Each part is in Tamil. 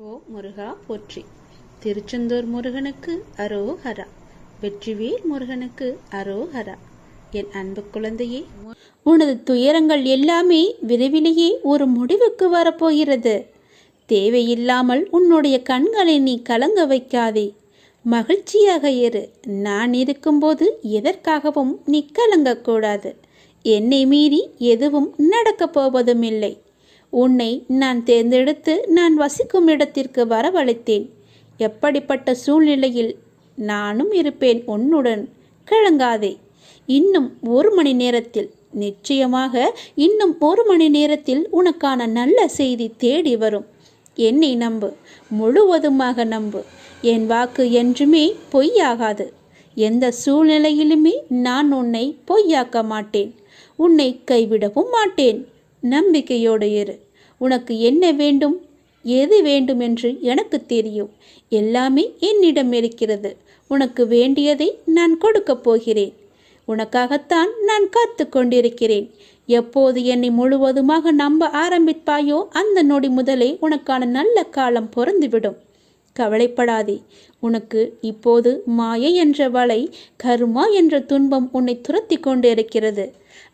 ஓ முருகா போற்றி. திருச்செந்தூர் முருகனுக்கு அரோஹரா. வெற்றிவேல் முருகனுக்கு அரோஹரா. என் அன்பு குழந்தையே உனது துயரங்கள் எல்லாமே விரைவிலேயே ஒரு முடிவுக்கு வரப்போகிறது. தேவையில்லாமல் உன்னுடைய கண்களை நீ கலங்க வைக்காதே. மகிழ்ச்சியாக இரு. நான் இருக்கும்போது எதற்காகவும் நீ கலங்கக்கூடாது. என்னை மீறி எதுவும் நடக்கப் போவதும் இல்லை உன்னை நான் தேர்ந்தெடுத்து நான் வசிக்கும் இடத்திற்கு வரவழைத்தேன். எப்படிப்பட்ட சூழ்நிலையில் நானும் இருப்பேன் உன்னுடன். கிழங்காதே இன்னும் ஒரு மணி நேரத்தில். நிச்சயமாக இன்னும் ஒரு மணி நேரத்தில் உனக்கான நல்ல செய்தி தேடி வரும். என்னை நம்பு. முழுவதுமாக நம்பு. என் வாக்கு என்றுமே பொய்யாகாது. எந்த சூழ்நிலையிலுமே நான் உன்னை பொய்யாக்க மாட்டேன். உன்னை கைவிடவும் மாட்டேன். நம்பிக்கையோடு இரு. உனக்கு என்ன வேண்டும்? எது வேண்டும் என்று எனக்கு தெரியும். எல்லாமே என்னிடம் இருக்கிறது. உனக்கு வேண்டியதை நான் கொடுக்கப் போகிறேன். உனக்காகத்தான் நான் காத்து கொண்டிருக்கிறேன். எப்போது என்னை முழுவதுமாக நம்ப ஆரம்பிப்பாயோ அந்த நொடி முதலே உனக்கான நல்ல காலம் பொறந்துவிடும். கவலைப்படாதே. உனக்கு இப்போது மாயை என்ற வலை கருமா என்ற துன்பம் உன்னை துரத்தி கொண்டு இருக்கிறது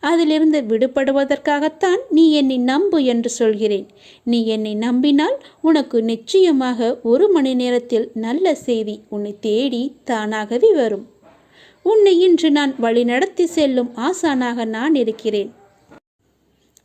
அதிலிருந்து விடுபடுவதற்காகத்தான் நீ என்னை நம்பு என்று சொல்கிறேன். நீ என்னை நம்பினால் உனக்கு நிச்சயமாக ஒரு மணி நேரத்தில் நல்ல செய்தி உன்னை தேடி தானாகவே வரும். உன்னை இன்று நான் வழிநடத்தி செல்லும் ஆசானாக நான் இருக்கிறேன்.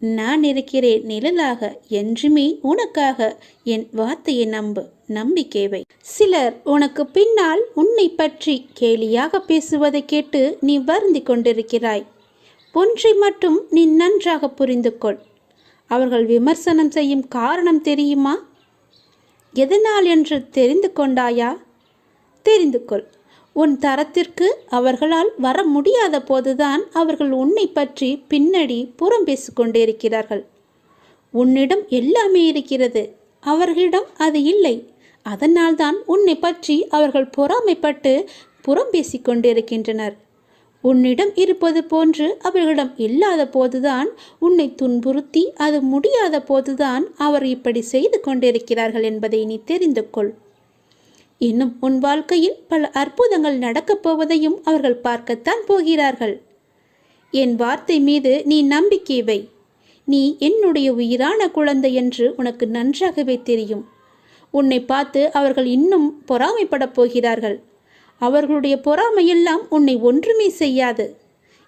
நான் இருக்கிறேன் நிழலாக என்றுமே உனக்காக என் வார்த்தையை நம்பு நம்பிக்கைவை சிலர் உனக்கு பின்னால் உன்னை பற்றி கேலியாக பேசுவதை கேட்டு நீ வருந்தி கொண்டிருக்கிறாய். ஒன்றை மட்டும் நீ நன்றாக புரிந்து கொள் அவர்கள் விமர்சனம் செய்யும் காரணம் தெரியுமா? எதனால் என்று தெரிந்து கொண்டாயா? தெரிந்து கொள் உன் தரத்திற்கு அவர்களால் வர முடியாத போதுதான் அவர்கள் உன்னை பற்றி பின்னடி புறம் பேசிக்கொண்டிருக்கிறார்கள். உன்னிடம் எல்லாமே இருக்கிறது. அவர்களிடம் அது இல்லை. அதனால்தான் உன்னை பற்றி அவர்கள் பொறாமைப்பட்டு புறம் பேசிக்கொண்டிருக்கின்றனர். உன்னிடம் இருப்பது போன்று அவர்களிடம் இல்லாத போதுதான் உன்னை துன்புறுத்தி அது முடியாத போதுதான் அவர் இப்படி செய்து கொண்டிருக்கிறார்கள் என்பதை நீ தெரிந்து கொள் இன்னும் உன் வாழ்க்கையில் பல அற்புதங்கள் நடக்கப் போவதையும் அவர்கள் பார்க்கத்தான் போகிறார்கள். என் வார்த்தை மீது நீ நம்பிக்கை வை. நீ என்னுடைய உயிரான குழந்தை என்று உனக்கு நன்றாகவே தெரியும். உன்னை பார்த்து அவர்கள் இன்னும் பொறாமைப்படப் போகிறார்கள். அவர்களுடைய பொறாமையெல்லாம் உன்னை ஒன்றுமே செய்யாது.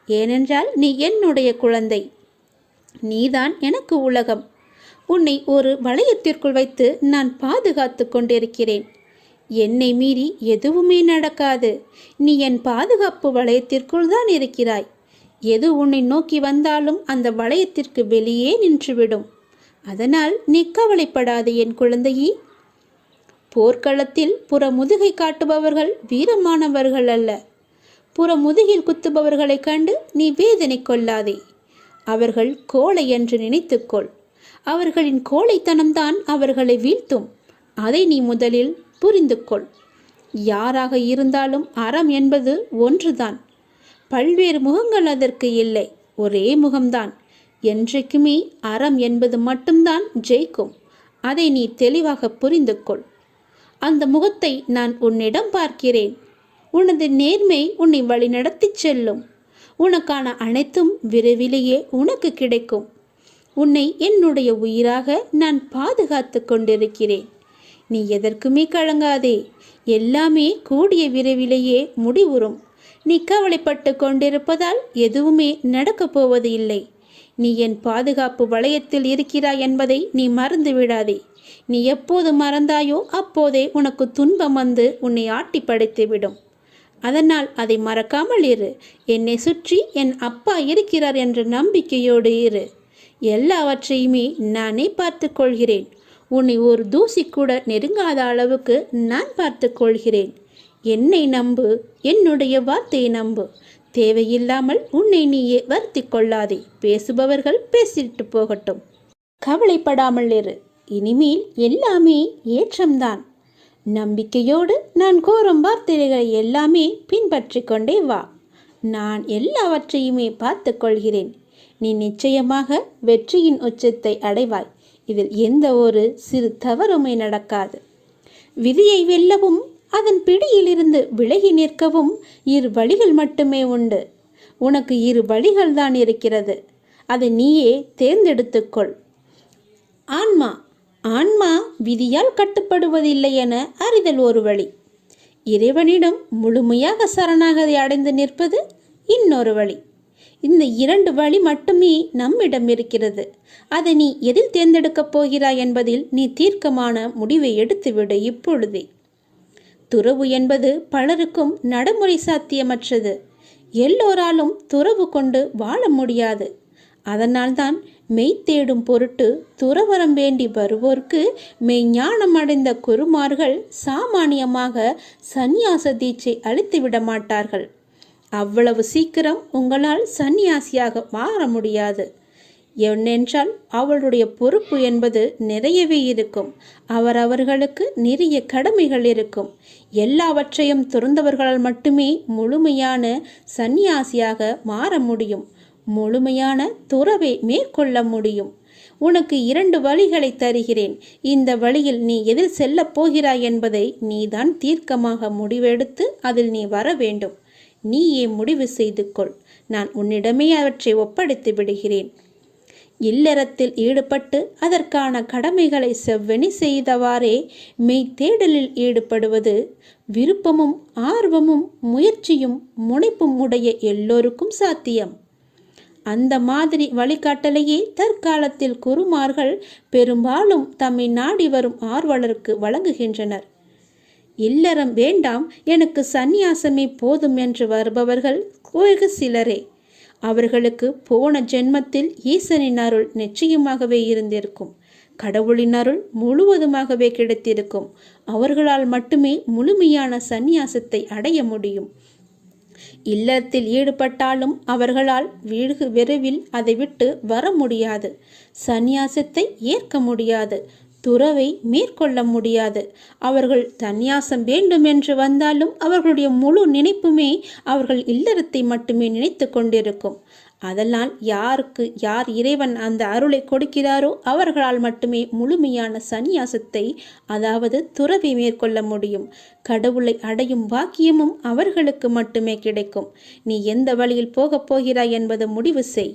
ஏனென்றால் நீ என்னுடைய குழந்தை. நீதான் எனக்கு உலகம். உன்னை ஒரு வளையத்திற்குள் வைத்து நான் பாதுகாத்து கொண்டிருக்கிறேன். என்னை மீறி எதுவுமே நடக்காது. நீ என் பாதுகாப்பு வளையத்திற்குள் தான் இருக்கிறாய். எது உன்னை நோக்கி வந்தாலும் அந்த வளையத்திற்கு வெளியே நின்றுவிடும். அதனால் நீ கவலைப்படாது என் குழந்தையே. போர்க்களத்தில் புற முதுகை காட்டுபவர்கள் வீரமானவர்கள் அல்ல. புற முதுகில் குத்துபவர்களைக் கண்டு நீ வேதனை கொள்ளாதே. அவர்கள் கோழை என்று நினைத்துக்கொள். அவர்களின் கோழைத்தனம்தான் அவர்களை வீழ்த்தும். அதை நீ முதலில் புரிந்து கொள் யாராக இருந்தாலும் அறம் என்பது ஒன்றுதான். பல்வேறு முகங்கள் அதற்கு இல்லை. ஒரே முகம்தான். என்றைக்குமே அறம் என்பது மட்டும்தான் ஜெயிக்கும். அதை நீ தெளிவாக புரிந்து கொள் அந்த முகத்தை நான் உன்னிடம் பார்க்கிறேன். உனது நேர்மை உன்னை வழிநடத்திச் செல்லும். உனக்கான அனைத்தும் விரைவிலேயே உனக்கு கிடைக்கும். உன்னை என்னுடைய உயிராக நான் பாதுகாத்து கொண்டிருக்கிறேன். நீ எதற்குமே கலங்காதே. எல்லாமே கூடிய விரைவிலேயே முடிவுறும். நீ கவலைப்பட்டு கொண்டிருப்பதால் எதுவுமே நடக்கப் போவது இல்லை. நீ என் பாதுகாப்பு வளையத்தில் இருக்கிறாய் என்பதை நீ மறந்து விடாதே. நீ எப்போது மறந்தாயோ அப்போதே உனக்கு துன்பம் வந்து உன்னை ஆட்டி படைத்துவிடும் அதனால் அதை மறக்காமல் இரு. என்னை சுற்றி என் அப்பா இருக்கிறார் என்ற நம்பிக்கையோடு இரு. எல்லாவற்றையுமே நானே பார்த்து கொள்கிறேன். உன்னை ஒரு தூசி கூட நெருங்காத அளவுக்கு நான் பார்த்து கொள்கிறேன். என்னை நம்பு என்னுடைய வார்த்தையை நம்பு. தேவையில்லாமல் உன்னை நீயே வருத்தி கொள்ளாதே. பேசுபவர்கள் பேசிட்டு போகட்டும். கவலைப்படாமல் இரு. இனிமேல் எல்லாமே ஏற்றம்தான். நம்பிக்கையோடு நான் கூறும் வார்த்தைகளை எல்லாமே பின்பற்றி கொண்டே வா. நான் எல்லாவற்றையுமே பார்த்து கொள்கிறேன். நீ நிச்சயமாக வெற்றியின் உச்சத்தை அடைவாய். இதில் எந்த ஒரு சிறு தவறுமை நடக்காது. விதியை வெல்லவும் அதன் பிடியிலிருந்து விலகி நிற்கவும் இரு வழிகள் மட்டுமே உண்டு. உனக்கு இரு வழிகள் தான் இருக்கிறது. அதை நீயே தேர்ந்தெடுத்துக்கொள். ஆன்மா ஆன்மா விதியால் கட்டுப்படுவதில்லை என அறிதல் ஒரு வழி. இறைவனிடம் முழுமையாக சரணாகதி அடைந்து நிற்பது இன்னொரு வழி. இந்த இரண்டு வழி மட்டுமே நம்மிடம் இருக்கிறது. அதை நீ எதில் தேர்ந்தெடுக்கப் போகிறாய் என்பதில் நீ தீர்க்கமான முடிவை எடுத்துவிடு இப்பொழுதே. துறவு என்பது பலருக்கும் நடைமுறை சாத்தியமற்றது. எல்லோராலும் துறவு கொண்டு வாழ முடியாது. அதனால்தான் மெய் தேடும் பொருட்டு துறவரம் வேண்டி வருவோர்க்கு மெய்ஞானம் அடைந்த குருமார்கள் சாமானியமாக சந்நியாச தீட்சை அளித்து விட மாட்டார்கள். அவ்வளவு சீக்கிரம் உங்களால் சந்நியாசியாக மாற முடியாது. என்னென்றால் அவளுடைய பொறுப்பு என்பது நிறையவே இருக்கும். அவர் அவர்களுக்கு நிறைய கடமைகள் இருக்கும். எல்லாவற்றையும் துறந்தவர்களால் மட்டுமே முழுமையான சந்நியாசியாக மாற முடியும். முழுமையான துறவை மேற்கொள்ள முடியும். உனக்கு இரண்டு வழிகளை தருகிறேன். இந்த வழியில் நீ எதில் செல்லப் போகிறாய் என்பதை நீதான் தீர்க்கமாக முடிவெடுத்து அதில் நீ வர வேண்டும். நீயே முடிவு செய்து கொள் நான் உன்னிடமே அவற்றை ஒப்படைத்து விடுகிறேன். இல்லறத்தில் ஈடுபட்டு அதற்கான கடமைகளை செவ்வெனி செய்தவாறே மெய் தேடலில் ஈடுபடுவது விருப்பமும் ஆர்வமும் முயற்சியும் முனைப்பும் உடைய எல்லோருக்கும் சாத்தியம். அந்த மாதிரி வழிகாட்டலையே தற்காலத்தில் குருமார்கள் பெரும்பாலும் தம்மை நாடி வரும் ஆர்வலருக்கு வழங்குகின்றனர். இல்லறம் வேண்டாம் எனக்கு சந்நியாசமே போதும் என்று வருபவர்கள் வெகு சிலரே. அவர்களுக்கு போன ஜென்மத்தில் ஈசனின் அருள் நிச்சயமாகவே இருந்திருக்கும். கடவுளின் அருள் முழுவதுமாகவே கிடைத்திருக்கும். அவர்களால் மட்டுமே முழுமையான சந்நியாசத்தை அடைய முடியும். இல்லத்தில் ஈடுபட்டாலும் அவர்களால் வீடு விரைவில் அதை விட்டு வர முடியாது. சந்நியாசத்தை ஏற்க முடியாது. துறவை மேற்கொள்ள முடியாது. அவர்கள் தன்யாசம் வேண்டும் என்று வந்தாலும் அவர்களுடைய முழு நினைப்புமே அவர்கள் இல்லறத்தை மட்டுமே நினைத்து கொண்டிருக்கும். அதனால் யாருக்கு யார் இறைவன் அந்த அருளை கொடுக்கிறாரோ அவர்களால் மட்டுமே முழுமையான சந்நியாசத்தை அதாவது துறவி மேற்கொள்ள முடியும். கடவுளை அடையும் பாக்கியமும் அவர்களுக்கு மட்டுமே கிடைக்கும். நீ எந்த வழியில் போகப் போகிறாய் என்பது முடிவு செய்.